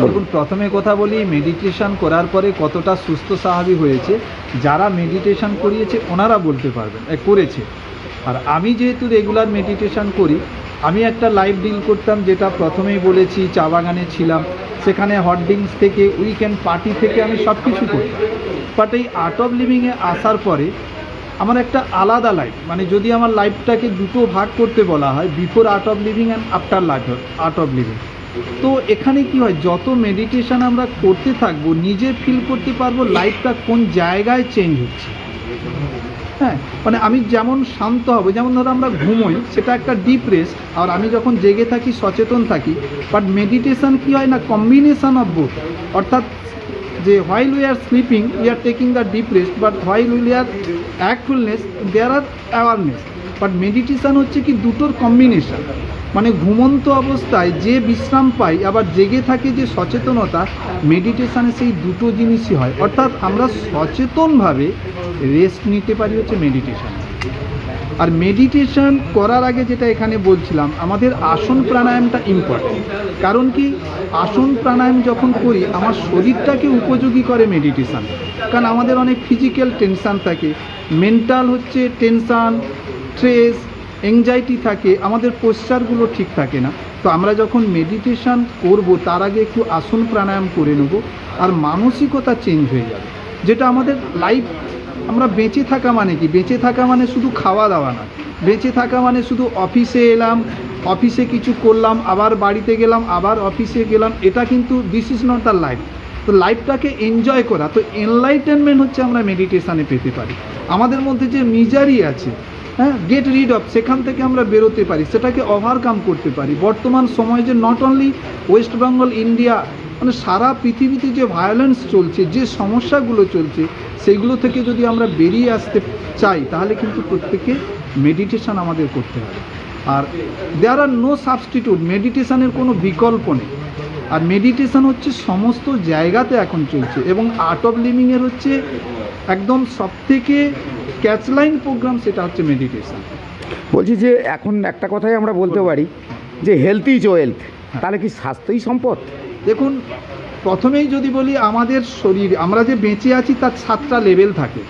দেখুন, প্রথমে কথা বলি মেডিটেশন করার পরে কতটা সুস্থ স্বাভাবিক হয়েছে। যারা মেডিটেশন করিয়েছে, ওনারা বলতে পারবেন করেছে। আর আমি যেহেতু রেগুলার মেডিটেশন করি, আমি একটা লাইভ ডিল করতাম, যেটা প্রথমেই বলেছি, চা বাগানে ছিলাম। সেখানে হট ড্রিঙ্কস থেকে উইকেন্ড পার্টি থেকে আমি সব কিছু করতাম। বাট এই আর্ট অফ লিভিংয়ে আসার পরে, আমার একটা আলাদা লাইফ মানে যদি আমার লাইফটাকে দুটো ভাগ করতে বলা হয় before art of living and after life art of living তো এখানে কি হয়, যত মেডিটেশন আমরা করতে থাকব, নিজে ফিল করতে পারব লাইফটা কোন জায়গায় চেঞ্জ হচ্ছে। হ্যাঁ মানে আমি যেমন শান্ত হব, যেমন ধরো আমরা ঘুমোই, সেটা একটা ডিপ রেস্ট আর আমি যখন জেগে থাকি, সচেতন থাকি বাট মেডিটেশন কি হয় না কম্বিনেশন অফ বোথ অর্থাৎ যে while we are sleeping we are taking the deep but while we are actfulness there are awareness but meditation হচ্ছে কি, দুটোর কম্বিনেশন মানে ঘুমন্ত অবস্থায় যে বিশ্রাম পাই, আবার জেগে থাকে যে সচেতনতা মেডিটেশানে সেই দুটো জিনিসই হয়। অর্থাৎ আমরা সচেতনভাবে রেস্ট নিতে পারি হচ্ছে মেডিটেশন আর মেডিটেশন করার আগে যেটা এখানে বলছিলাম, আমাদের আসন প্রাণায়ামটা ইম্পর্টেন্ট কারণ কি, আসন প্রাণায়াম যখন করি, আমার শরীরটাকে উপযোগী করে মেডিটেশান কারণ আমাদের অনেক ফিজিক্যাল টেনশান থাকে। মেন্টাল হচ্ছে টেনশান স্ট্রেস এংজাইটি থাকে, আমাদের পোশ্চারগুলো ঠিক থাকে না। তো আমরা যখন মেডিটেশান করব, তার আগে একটু আসন প্রাণায়াম করে নেব, আর মানসিকতা চেঞ্জ হয়ে যাবে। যেটা আমাদের লাইফ আমরা বেঁচে থাকা মানে কি? বেঁচে থাকা মানে শুধু খাওয়া দাওয়া না। বেঁচে থাকা মানে শুধু অফিসে এলাম অফিসে কিছু করলাম, আবার বাড়িতে গেলাম, আবার অফিসে গেলাম, এটা কিন্তু this is not the life তো লাইফটাকে এনজয় করা, তো এনলাইটেনমেন্ট হচ্ছে আমরা মেডিটেশানে পেতে পারি। আমাদের মধ্যে যে মিজারি আছে হ্যাঁ গেট রিড অফ সেখান থেকে আমরা বেরোতে পারি, সেটাকে ওভারকাম করতে পারি। বর্তমান সময়ে যে not only West Bengal India মানে সারা পৃথিবীতে যে ভায়োলেন্স চলছে, যে সমস্যাগুলো চলছে, সেগুলো থেকে যদি আমরা বেরিয়ে আসতে চাই, তাহলে কিন্তু প্রত্যেকে মেডিটেশান আমাদের করতে হবে। আর দেয়ার আর নো সাবস্টিটিউট মেডিটেশানের কোনো বিকল্প নেই। আর মেডিটেশান হচ্ছে সমস্ত জায়গাতে এখন চলছে, এবং আর্ট অফ লিভিংয়ের হচ্ছে একদম সবথেকে ক্যাচলাইন প্রোগ্রাম সেটা হচ্ছে মেডিটেশন বলছি যে এখন একটা কথাই আমরা বলতে পারি যে হেলথ ইজ ওয়েলথ তাহলে কি স্বাস্থ্যই সম্পদ? দেখুন প্রথমেই যদি বলি আমাদের শরীর আমরা যে বেঁচে আছি তার সাতটা লেভেল থাকে।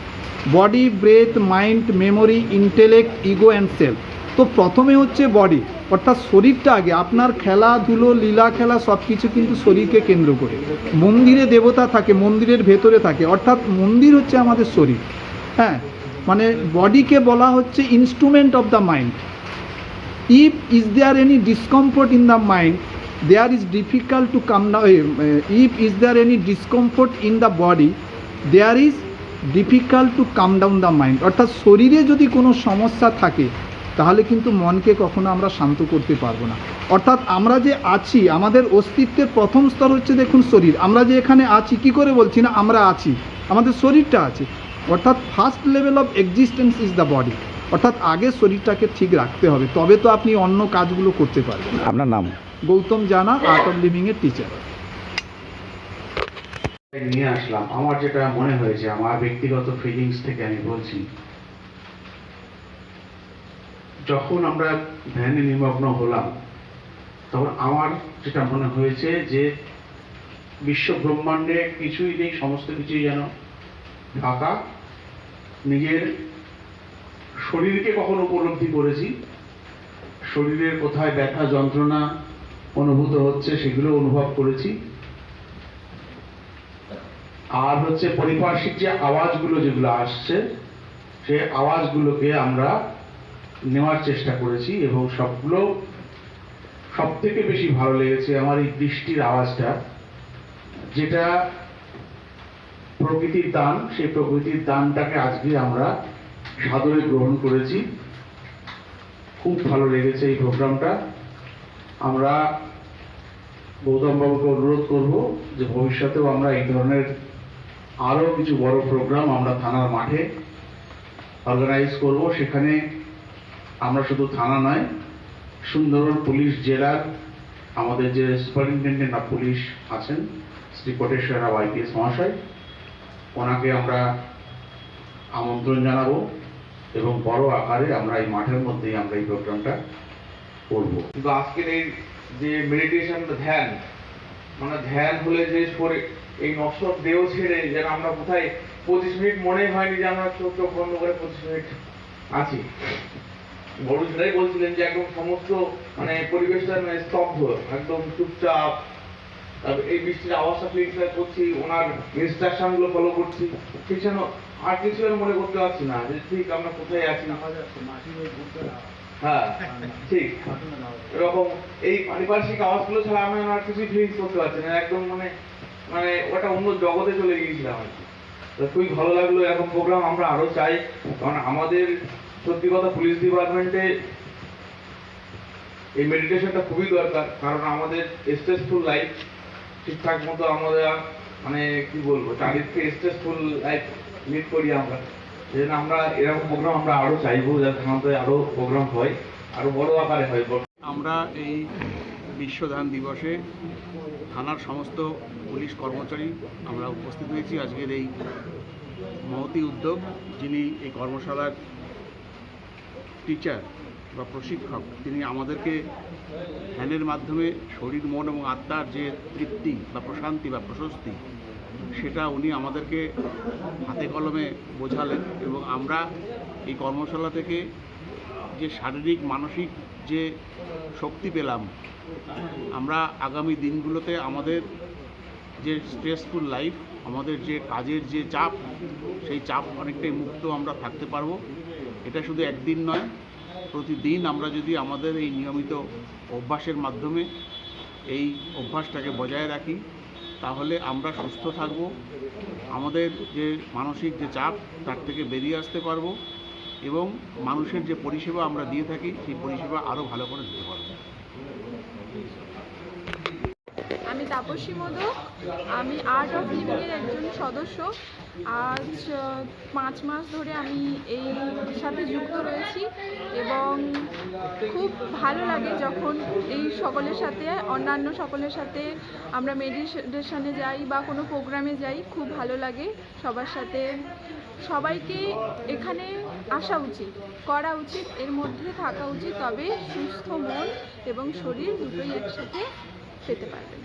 Body breath mind memory intellect ego and self তো প্রথমে হচ্ছে বডি অর্থাৎ শরীরটা আগে। আপনার খেলাধুলো লীলা খেলা সব কিছু কিন্তু শরীরকে কেন্দ্র করে। মন্দিরে দেবতা থাকে মন্দিরের ভেতরে থাকে। অর্থাৎ মন্দির হচ্ছে আমাদের শরীর। হ্যাঁ মানে বডিকে বলা হচ্ছে instrument of the mind if is there any discomfort in the mind there is difficult to come down if is is any discomfort in the body there is difficult to come down the mind অর্থাৎ শরীরে যদি কোনো সমস্যা থাকে, তাহলে কিন্তু মনকে কখনো আমরা শান্ত করতে পারব না। অর্থাৎ আমরা যে আছি, আমাদের অস্তিত্বের প্রথম স্তর হচ্ছে দেখুন শরীর। আমরা যে এখানে আছি, কি করে বলছি না? আমরা আছি। আমাদের শরীরটা আছে। অর্থাৎ first level of existence is the body অর্থাৎ আগে শরীরটাকে ঠিক রাখতে হবে তবে তো আপনি অন্য কাজগুলো করতে পারবেন। আপনার নাম? গৌতম জানা আর্ট অফ লিভিংয়ের টিচার নিয়ে আসলাম। আমার যেটা মনে হয়েছে আমার ব্যক্তিগত ফিলিংস থেকে আমি বলছি যখন আমরা ধ্যানে নিমগ্ন হলাম তখন আমার যেটা মনে হয়েছে যে বিশ্ব ব্রহ্মাণ্ডে কিছুই নেই সমস্ত কিছুই যেন ফাঁকা নিজের শরীরকে কখন উপলব্ধি করেছি। শরীরের কোথায় ব্যথা, যন্ত্রণা অনুভূত হচ্ছে সেগুলো অনুভব করেছি। আর হচ্ছে পরিপার্শ্বিক যে আওয়াজগুলো যেগুলো আসছে, সে আওয়াজগুলোকে আমরা নেওয়ার চেষ্টা করেছি এবং সবগুলো সব থেকে বেশি ভালো লেগেছে আমার এই বৃষ্টির আওয়াজটা, যেটা প্রকৃতির দান, সেই প্রকৃতির দানটাকে আজকে আমরা সাদরে গ্রহণ করেছি। খুব ভালো লেগেছে এই প্রোগ্রামটা। আমরা গৌতম বাবুকে অনুরোধ করব যে ভবিষ্যতেও আমরা এই ধরনের আরও কিছু বড় প্রোগ্রাম আমরা থানার মাঠে অর্গানাইজ করব। সেখানে আমরা শুধু থানা নয়, সুন্দরবন পুলিশ জেলার আমাদের যে সুপারিনটেন্ডেন্ট অফ পুলিশ আছেন, শ্রী কোটেশ্বর রাও আইপিএস মহাশয় ওনাকে আমরা আমন্ত্রণ জানাব এবং বড় আকারে আমরা এই মাঠের মধ্যেই আমরা এই প্রোগ্রামটা করব। কিন্তু আজকের এই যে মেডিটেশন ধ্যান মানে ধ্যান হলে যে শরীর, এই নশ্বর দেহ ছেড়ে যেন আমরা কোথায় পঁচিশ মিনিট মনে হয়নি যে আমরা চোখ চোখ বন্ধ করে পঁচিশ মিনিট আছি। বড় বলছিলেন যে একদম সমস্ত মানে পরিবেশটা মানে স্তব্ধ, একদম চুপচাপ এই বৃষ্টির আওয়াজটা ফিল করছি ওনার ইনস্ট্রাকশনগুলো ফলো করছি। ঠিক যেন আর কিছু আর মনে করতে পারছি না যে ঠিক আমরা কোথায় আছি হ্যাঁ ঠিক। এরকম এই পারিপার্শ্বিক আওয়াজগুলো ছাড়া আমি আর কিছু ফিলিংস করতে পারছি না। একদম মানে মানে ওটা অন্য জগতে চলে গিয়েছিলাম আর কি। তো খুবই ভালো লাগল। এরকম প্রোগ্রাম আমরা আরও চাই। কারণ আমাদের সত্যি কথা পুলিশ ডিপার্টমেন্টে এই মেডিটেশনটা খুবই দরকার। কারণ আমাদের স্ট্রেসফুল লাইফ ঠিকঠাক মতো আমরা মানে কি বলব, চারিদিকে স্ট্রেসফুল লাইফ লিড করি আমরা। জন্য আমরা এরকম প্রোগ্রাম আমরা আরও চাইব, যাতে আমাদের আরও প্রোগ্রাম হয়, আরও বড় আকারে হয়। আমরা এই বিশ্বদান দিবসে থানার সমস্ত পুলিশ কর্মচারী আমরা উপস্থিত হয়েছি। আজকের এই মহতি উদ্যোগ, যিনি এই কর্মশালার টিচার বা প্রশিক্ষক, তিনি আমাদেরকে ধ্যানের মাধ্যমে শরীর, মন এবং আত্মার যে তৃপ্তি বা প্রশান্তি বা প্রশস্তি, সেটা উনি আমাদেরকে হাতে কলমে বোঝালেন এবং আমরা এই কর্মশালা থেকে যে শারীরিক, মানসিক যে শক্তি পেলাম, আমরা আগামী দিনগুলোতে আমাদের যে স্ট্রেসফুল লাইফ আমাদের যে কাজের যে চাপ, সেই চাপ অনেকটাই মুক্ত আমরা থাকতে পারব। এটা শুধু একদিন নয় প্রতিদিন আমরা যদি আমাদের এই নিয়মিত অভ্যাসের মাধ্যমে এই অভ্যাসটাকে বজায় রাখি, তাহলে আমরা সুস্থ থাকব, আমাদের যে মানসিক যে চাপ, তার থেকে বেরিয়ে আসতে পারব এবং মানুষের যে পরিষেবা আমরা দিয়ে থাকি, সেই পরিষেবা আরও ভালো করে দিতে পারব আমি তাপসী মোদক। আমি আর্ট অফ লিভিংয়ের একজন সদস্য। আজ পাঁচ মাস ধরে আমি এই সাথে যুক্ত রয়েছি এবং খুব ভালো লাগে যখন এই সকলের সাথে, অন্যান্য সকলের সাথে আমরা মেডিটেশনে যাই বা কোনো প্রোগ্রামে যাই, খুব ভালো লাগে সবার সাথে। সবাইকে এখানে আসা উচিত, করা উচিত, এর মধ্যে থাকা উচিত, তবে সুস্থ মন এবং শরীর দুটোই একসাথে পেতে পারবেন।